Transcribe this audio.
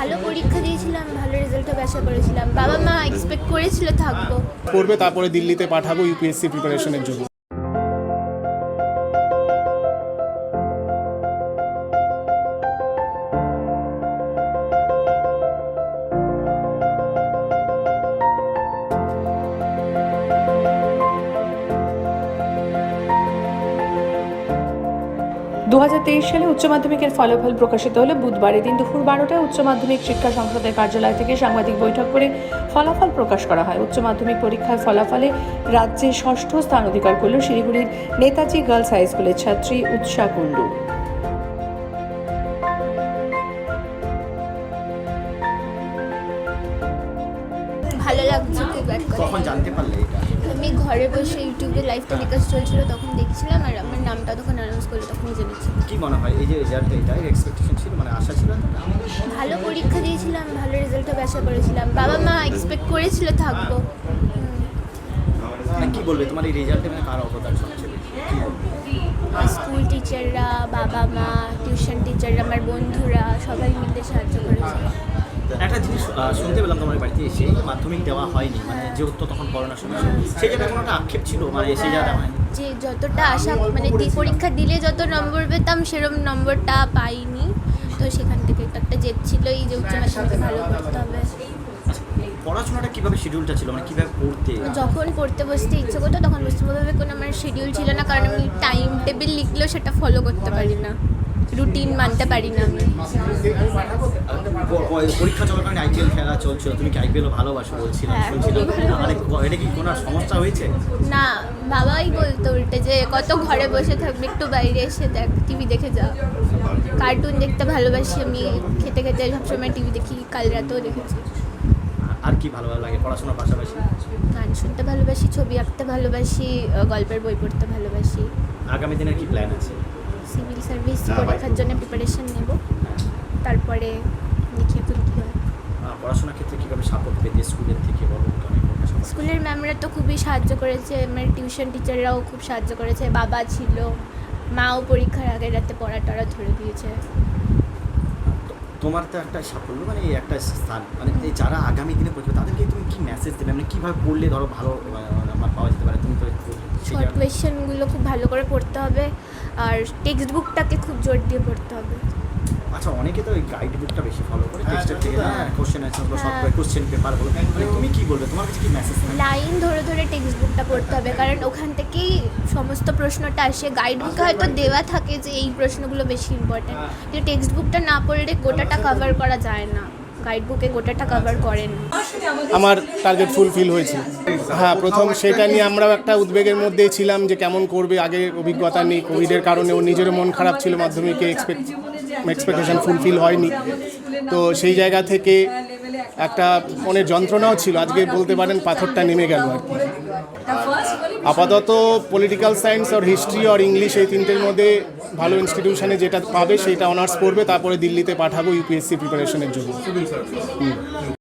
ভালো পরীক্ষা দিয়েছিলাম, ভালো রেজাল্ট হবে আশা করেছিলাম। বাবা মা এক্সপেক্ট করেছিল থাকব। করবে, তারপরে দিল্লিতে পাঠাবো ইউপিএসসি প্রিপারেশনের জন্য। দু হাজার তেইশ সালে উচ্চ মাধ্যমিকের ফলাফল প্রকাশিত হলে বুধবার এদিন দুপুর বারোটায় উচ্চ মাধ্যমিক শিক্ষা সংসদের কার্যালয় থেকে সাংবাদিক বৈঠক করে ফলাফল প্রকাশ করা হয়। উচ্চ মাধ্যমিক পরীক্ষার ফলাফলে রাজ্যে ষষ্ঠ স্থান অধিকার করল শিলিগুড়ির নেতাজি গার্লস হাই স্কুলের ছাত্রী উৎসা কুণ্ডু। ভালো লাগছে। কখন জানতে পারলে এটা? আমি ঘরে বসে ইউটিউবে লাইভ টেলিকাস্ট চলছিল তখন দেখছিলাম আর আমার নামটা তখন অ্যানাউন্স করল তখন জেনেছি কি মনে হয় এই যে রেজাল্ট এটা এক্সপেকটেশন ছিল? মানে আশা ছিল না? ভালো পরীক্ষা দিয়েছিলাম ভালো রেজাল্ট হবে আশা করেছিলাম। বাবা মা এক্সপেক্ট করেছিল থাকব। মানে কি বলবে তোমার এই রেজাল্টে মানে কার অবদান সবচেয়ে স্কুল টিচাররা বাবা মা টিউশন টিচাররা আমার বন্ধুরা সবাই মিলে সাহায্য করেছে। একটা জিনিস শুনতে পেলাম তোমার বাড়িতে এসে মাধ্যমিক দেওয়া হয়নি মানে যেহেতু তখন করোনার সময়। সেই জায়গায় কোনো একটা আক্ষেপ ছিল মানে এসে যা দেওয়া হয়নি? যে যতটা আশা মানে দি- পরীক্ষা দিলে যত নম্বর পেতাম সেরকম নম্বরটা পাইনি। তো সেখান থেকে একটা জেদ ছিল এই যে উচ্চ মাধ্যমিকে ভালো করতে হবে। পড়াশোনাটা কীভাবে শিডিউলটা ছিল? মানে কীভাবে পড়তে? যখন পড়তে বসতে ইচ্ছে করতো তখন বসতে ভাবে কোনো আমার শিডিউল ছিল না কারণ আমি টাইম টেবিল লিখলেও সেটা ফলো করতে পারি না। রুটিন মানতে পারি না। আমি পরীক্ষা চলাকালীন আইপিএল খেলা চলছিল তুমি কি আইপিএল ভালোবাসো বলছিলাম হ্যাঁ। মানে এটা কি কোনো সমস্যা হয়েছে? না বাবাই বলতো উল্টে যে কত ঘরে বসে থাকবে একটু বাইরে এসে দেখ টিভি দেখে যা। কার্টুন দেখতে ভালোবাসি আমি খেতে খেতে সবসময় টিভি দেখি কাল রাতেও দেখেছি। আর কি ভালো ভালো লাগে পড়াশোনার পাশাপাশি? গান শুনতে ভালোবাসি ছবি আঁকতে ভালোবাসি গল্পের বই পড়তে ভালোবাসি। আগামী দিনের কি প্ল্যান আছে? সিভিল সার্ভিস পরীক্ষার জন্য প্রিপারেশন নেব। তারপরে দেখি এখন কী হয়। পড়াশোনার ক্ষেত্রে কীভাবে সাপোর্ট পেতে স্কুলের থেকে বলো। স্কুলের ম্যামরা তো খুবই সাহায্য করেছে। আমার টিউশন টিচাররাও খুব সাহায্য করেছে। বাবা ছিল মাও পরীক্ষার আগের রাতে পড়া টড়া ধরে দিয়েছে। তোমার তো একটা সাফল্য মানে এই একটা স্থান। মানে এই যারা আগামী দিনে পড়বে তাদেরকে তুমি কি মেসেজ দেবে? মানে কীভাবে পড়লে ধরো ভালো আমার পাওয়া যেতে পারে? তুমি তো শর্ট কোয়েশ্চেনগুলো খুব ভালো করে পড়তে হবে আর টেক্সট বুকটাকে খুব জোর দিয়ে পড়তে হবে। আচ্ছা অনেকে তো ওই গাইড বুকটা বেশি ফলো করে টেক্সটের থেকে হ্যাঁ কোশ্চেন আছে সব হ্যাঁ। কোশ্চেন পেপার বলো। মানে তুমি কি বলবে? তোমার কাছে কি মেসেজ লাইন ধরে ধরে টেক্সট বুকটা পড়তে হবে কারণ ওখান থেকেই সমস্ত প্রশ্নটা আসে। গাইড বুকে হয়তো দেওয়া থাকে যে এই প্রশ্নগুলো বেশি ইম্পর্ট্যান্ট কিন্তু টেক্সট বুকটা না পড়লে গোটাটা কভার করা যায় না। গাইড বুকে গোটাটা কভার করে না। আমার টার্গেট ফুলফিল হয়েছে। হ্যাঁ প্রথম সেটা নিয়ে আমরাও একটা উদ্বেগের মধ্যে ছিলাম যে কেমন করবে আগে অভিজ্ঞতা নেই কোভিডের কারণে ওর নিজেরও মন খারাপ ছিল মাধ্যমিকে এক্সপেক্ট এক্সপেকটেশন ফুলফিল হয়নি। তো সেই জায়গা থেকে একটা মনের যন্ত্রণাও ছিল। আজকে বলতে পারেন পাথরটা নেমে গেল আর কি। আপাতত পলিটিক্যাল সায়েন্স আর হিস্ট্রি আর ইংলিশ এই তিনটের মধ্যে ভালো ইনস্টিটিউশনে যেটা পাবে সেটা অনার্স করবে তারপরে দিল্লিতে পাঠাবো ইউপিএসসি প্রিপারেশনের জন্য।